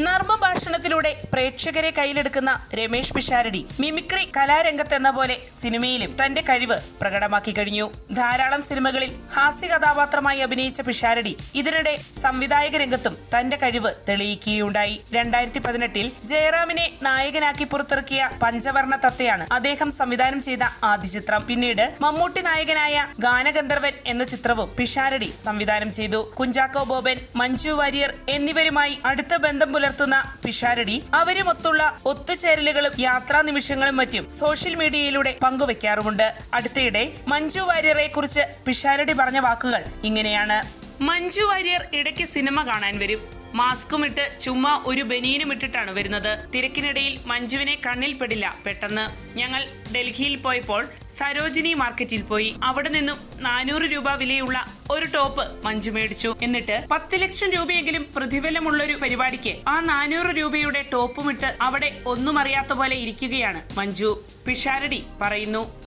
നർമ്മ നർമ്മഭാഷണത്തിലൂടെ പ്രേക്ഷകരെ കയ്യിലെടുക്കുന്ന രമേഷ് പിഷാരടി മിമിക്രി കലാരംഗത്തെന്ന പോലെ സിനിമയിലും തന്റെ കഴിവ് പ്രകടമാക്കി കഴിഞ്ഞു. ധാരാളം സിനിമകളിൽ ഹാസ്യ കഥാപാത്രമായി അഭിനയിച്ച പിഷാരടി ഇതിനിടെ സംവിധായക രംഗത്തും തന്റെ കഴിവ് തെളിയിക്കുകയുണ്ടായി. രണ്ടായിരത്തി പതിനെട്ടിൽ ജയറാമിനെ നായകനാക്കി പുറത്തിറക്കിയ പഞ്ചവർണ തത്തയാണ് അദ്ദേഹം സംവിധാനം ചെയ്ത ആദ്യ ചിത്രം. പിന്നീട് മമ്മൂട്ടി നായകനായ ഗാനഗന്ധർവൻ എന്ന ചിത്രവും പിഷാരടി സംവിധാനം ചെയ്തു. കുഞ്ചാക്കോ ബോബൻ മഞ്ജു വാര്യർ എന്നിവരുമായി അടുത്ത ബന്ധം പുലർത്തുന്ന പിഷാരടി അവരുമൊത്തുള്ള ഒത്തുചേരലുകളും യാത്രാ നിമിഷങ്ങളും മറ്റും സോഷ്യൽ മീഡിയയിലൂടെ പങ്കുവെക്കാറുമുണ്ട്. അടുത്തിടെ മഞ്ജു വാര്യറെ കുറിച്ച് പിഷാരടി പറഞ്ഞ വാക്കുകൾ ഇങ്ങനെയാണ്. മഞ്ജു വാര്യർ ഇടയ്ക്ക് സിനിമ കാണാൻ വരും. മാസ്കും ഇട്ട് ചുമ്മാ ഒരു ബനീനും ഇട്ടിട്ടാണ് വരുന്നത്. തിരക്കിനിടയിൽ മഞ്ജുവിനെ കണ്ണിൽ പെടില്ല പെട്ടെന്ന്. ഞങ്ങൾ ഡൽഹിയിൽ പോയപ്പോൾ സരോജിനി മാർക്കറ്റിൽ പോയി. അവിടെ നിന്നും നാനൂറ് രൂപ വിലയുള്ള ഒരു ടോപ്പ് മഞ്ജു മേടിച്ചു. എന്നിട്ട് പത്ത് ലക്ഷം രൂപയെങ്കിലും പ്രതിഫലമുള്ള ഒരു പരിപാടിക്ക് ആ നാനൂറ് രൂപയുടെ ടോപ്പുമിട്ട് അവിടെ ഒന്നും അറിയാത്ത പോലെ ഇരിക്കുകയാണ് മഞ്ജു. പിഷാരടി പറയുന്നു.